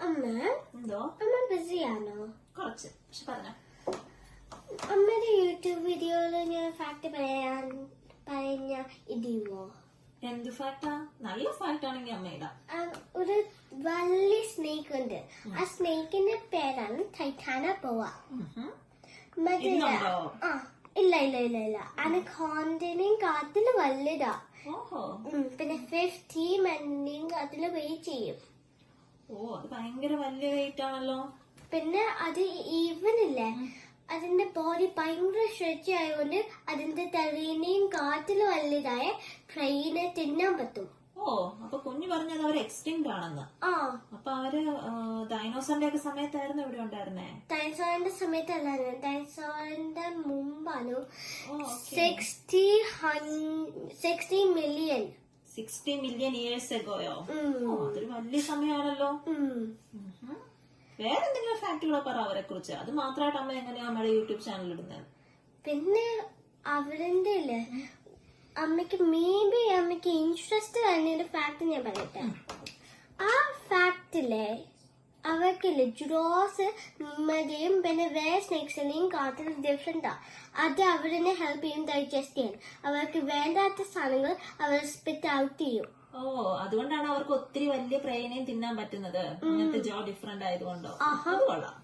അമ്മ? എന്തോ? അമ്മ ബിസിയാണോ? കുറച്ച്. പക്ഷെ പറഞ്ഞോ. അമ്മയുടെ യൂട്യൂബ് വീഡിയോയിൽ ഞാൻ ഫാക്ട് പറയാൻ പറഞ്ഞ ഇടിയുമോ എന്ത് ഫാക്ടാ? നല്ല ഫാക്ട് ആണെങ്കിൽ അമ്മയുടെ ഒരു വലിയ സ്നേക്ക് ഉണ്ട് ആ സ്നേക്കിന്റെ പേരാണ് ടൈറ്റാന പോവ. ഇന്നുണ്ടോ? ആ ഇല്ല ഇല്ല ഇല്ല ഇല്ല. അനക്കോണ്ടിനെയും കാത്തിൽ വലുതാ. പിന്നെ ഫിഫ്റ്റി മണ്ണിയും കാത്തിൽ വെയിറ്റ് ചെയ്യും. ഓ അത് ഭയങ്കര വലിയ വെയിറ്റ് ആണല്ലോ. പിന്നെ അത് ഈവൻ ഇല്ലേ? അതിന്റെ ബോഡി ഭയങ്കര സ്ട്രെച്ച് ആയതുകൊണ്ട് അതിന്റെ തലീനയും കാറ്റിൽ വലുതായ ട്രെയിനെ തിന്നാൻ പറ്റും. ഓ അപ്പൊ കുഞ്ഞു പറഞ്ഞത് അവർ എക്സ്റ്റിങ്ക്ട് ആണെന്ന്. ആ. അപ്പൊ അവർ ഡൈനോസറിന്റെ ഒക്കെ സമയത്തായിരുന്നു ഇവിടെ ഉണ്ടായിരുന്നേ? ഡൈനോസറിന്റെ സമയത്തല്ല ഡൈനോസറിന്റെ മുമ്പാണ് sixty sixty sixty million sixty million years എഗോയോ അതൊരു വലിയ സമയമാണല്ലോ വേറെന്തെങ്കിലും വേറെ എന്തെങ്കിലും ഫാക്ടുകളോ പറ അവരെ കുറിച്ച് അത് മാത്രമായിട്ട് അമ്മ എങ്ങനെയാ അമ്മയുടെ യൂട്യൂബ് ചാനൽ ഇടുന്നത് പിന്നെ അവരുടെ ഇല്ലേ അമ്മയ്ക്ക് മേ ബി അമ്മയ്ക്ക് ഇൻട്രസ്റ്റ് തന്നെ ഒരു ഫാക്ട് ഞാൻ പറയട്ടെ. ആ ഫാക്ടിലെ അവർക്കില്ലേ ജുഡോസ് മതിയും പിന്നെ വേറെ സ്നേക്സിനെയും ഡിഫറെന്റ് ആണ് അത് അവരെന്നെ ഹെൽപ്പ് ചെയ്യും ഡൈജസ്റ്റ് ചെയ്യാൻ അവർക്ക് വേണ്ടാത്ത സാധനങ്ങൾ അവർ സ്പിറ്റ് ഔട്ട് ചെയ്യും. ഓ അതുകൊണ്ടാണ് അവർക്ക് ഒത്തിരി വലിയ പ്രേനയും തിന്നാൻ പറ്റുന്നത്. അങ്ങനത്തെ ജോ ഡിഫറെന്റ് ആയതുകൊണ്ടോ. അത് കൊള്ളാം.